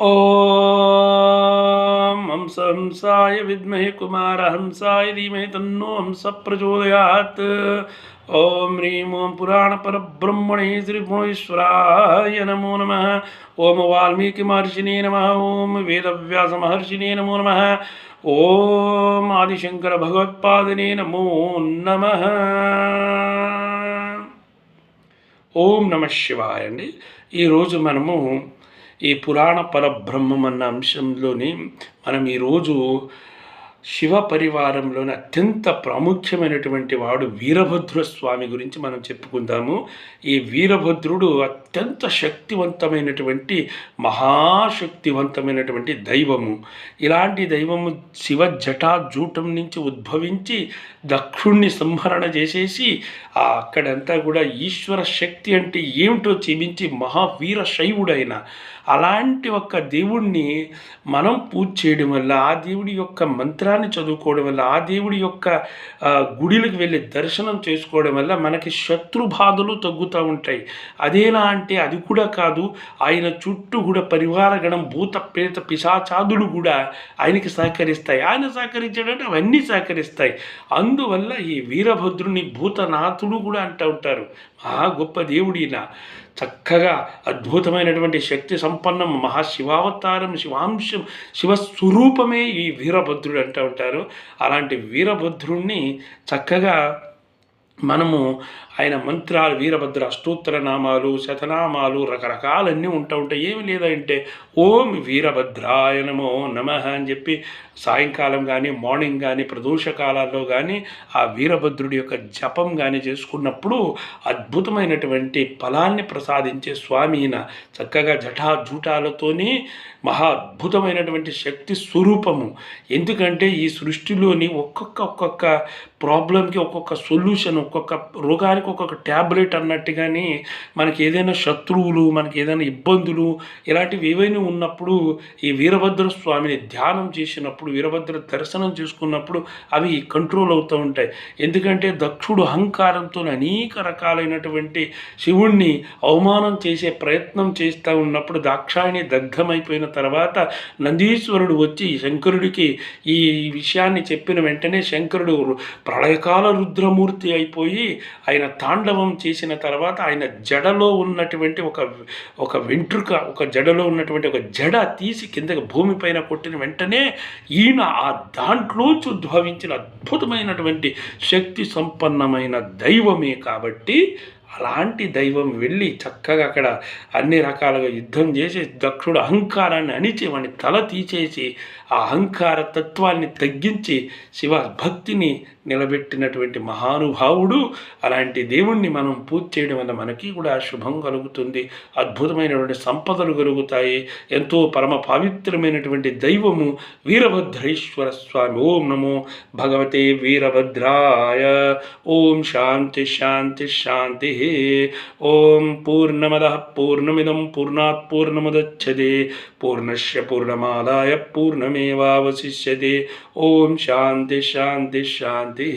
ॐ हंस हंसाय विद्महे कुमारहंसाय धीमहि तन्नो हंस प्रचोदयात् ॐ ह्रीं ॐ पुराणपरब्रह्मणे श्रीगुणेश्वराय नमो नमः ॐ वाल्मीकिमहर्षिणे नमः ॐ वेदव्यासमहर्षिणे नमो नमः ॐ आदिशङ्करभगवत्पादने नमो नमः ఓం నమ శివాయ అండి ఈరోజు మనము ఈ పురాణ పరబ్రహ్మం అన్న అంశంలోని మనం ఈరోజు శివ పరివారంలోని అత్యంత ప్రాముఖ్యమైనటువంటి వాడు వీరభద్ర స్వామి గురించి మనం చెప్పుకుందాము. ఈ వీరభద్రుడు అత్యంత శక్తివంతమైనటువంటి మహాశక్తివంతమైనటువంటి దైవము. ఇలాంటి దైవము శివ జటాజూటం నుంచి ఉద్భవించి దక్షుణ్ణి సంహరణ చేసేసి అక్కడంతా కూడా ఈశ్వర శక్తి అంటే ఏమిటో చూపించి మహావీర శైవుడైన అలాంటి ఒక దేవుణ్ణి మనం పూజ చేయడం వల్ల ఆ దేవుడి యొక్క మంత్రాన్ని చదువుకోవడం వల్ల ఆ దేవుడి యొక్క గుడిలకు వెళ్ళి దర్శనం చేసుకోవడం వల్ల మనకి శత్రు బాధలు తగ్గుతూ ఉంటాయి. అదేనా అంటే అది కూడా కాదు. ఆయన చుట్టూ కూడా పరివార గణం భూత ప్రేత పిశాచాదులు కూడా ఆయనకి సహకరిస్తాయి. ఆయన సహకరించాడంటే అవన్నీ సహకరిస్తాయి. అందువల్ల ఈ వీరభద్రుని భూతనాథుడు కూడా అంటూ ఉంటారు. మహా గొప్ప దేవుడిన చక్కగా అద్భుతమైనటువంటి శక్తి సంపన్నం మహాశివావతారం శివాంశం శివస్వరూపమే ఈ వీరభద్రుడు అంటూ ఉంటారు. అలాంటి వీరభద్రుణ్ణి చక్కగా మనము ఆయన మంత్రాలు వీరభద్ర అష్టోత్తర నామాలు శతనామాలు రకరకాలన్నీ ఉంటా ఉంటాయి. ఏమి లేదంటే ఓం వీరభద్రాయ నమో నమ అని చెప్పి సాయంకాలం కానీ మార్నింగ్ కానీ ప్రదోష కాలాల్లో కానీ ఆ వీరభద్రుడి యొక్క జపం కానీ చేసుకున్నప్పుడు అద్భుతమైనటువంటి ఫలాన్ని ప్రసాదించే స్వామి ఈయన చక్కగా జటాజూటాలతోని మహా అద్భుతమైనటువంటి శక్తి స్వరూపము. ఎందుకంటే ఈ సృష్టిలోని ఒక్కొక్క ఒక్కొక్క ప్రాబ్లంకి ఒక్కొక్క సొల్యూషన్ ఒక్కొక్క రోగానికి ఒక్కొక్క ట్యాబ్లెట్ అన్నట్టుగానే మనకి ఏదైనా శత్రువులు మనకి ఏదైనా ఇబ్బందులు ఇలాంటివి ఏవైనా ఉన్నప్పుడు ఈ వీరభద్ర స్వామిని ధ్యానం చేసినప్పుడు వీరభద్ర దర్శనం చేసుకున్నప్పుడు అవి కంట్రోల్ అవుతూ ఉంటాయి. ఎందుకంటే దక్షుడు అహంకారంతో అనేక రకాలైనటువంటి శివుణ్ణి అవమానం చేసే ప్రయత్నం చేస్తూ ఉన్నప్పుడు దాక్షాయణి దగ్ధమైపోయిన తర్వాత నందీశ్వరుడు వచ్చి శంకరుడికి ఈ విషయాన్ని చెప్పిన వెంటనే శంకరుడు ప్రళయకాల రుద్రమూర్తి అయిపోయి ఆయన తాండవం చేసిన తర్వాత ఆయన జడలో ఉన్నటువంటి ఒక ఒక వెంట్రుక ఒక జడలో ఉన్నటువంటి ఒక జడ తీసి కిందకి భూమిపైన కొట్టిన వెంటనే ఈయన ఆ దాంట్లోంచి ఉద్భవించిన అద్భుతమైనటువంటి శక్తి సంపన్నమైన దైవమే కాబట్టి అలాంటి దైవం వెళ్ళి చక్కగా అక్కడ అన్ని రకాలుగా యుద్ధం చేసి దక్షుడు అహంకారాన్ని అణిచి వాడిని తల తీసేసి ఆ అహంకార తత్వాన్ని తగ్గించి శివ భక్తిని నిలబెట్టినటువంటి మహానుభావుడు. అలాంటి దేవుణ్ణి మనం పూజ చేయడం వల్ల మనకి కూడా శుభం కలుగుతుంది. అద్భుతమైనటువంటి సంపదలు కలుగుతాయి. ఎంతో పరమ పవిత్రమైనటువంటి దైవము వీరభద్రేశ్వర స్వామి. ఓం నమో భగవతే వీరభద్రాయ. ఓం శాంతి శాంతి శాంతి. ఓం పూర్ణమద పూర్ణమిదం పూర్ణాత్ పూర్ణముదచ్చదే పూర్ణశ్య పూర్ణమాదాయ పూర్ణమేవావశిష్యతే ఓం శాంతి శాంతి శాంతి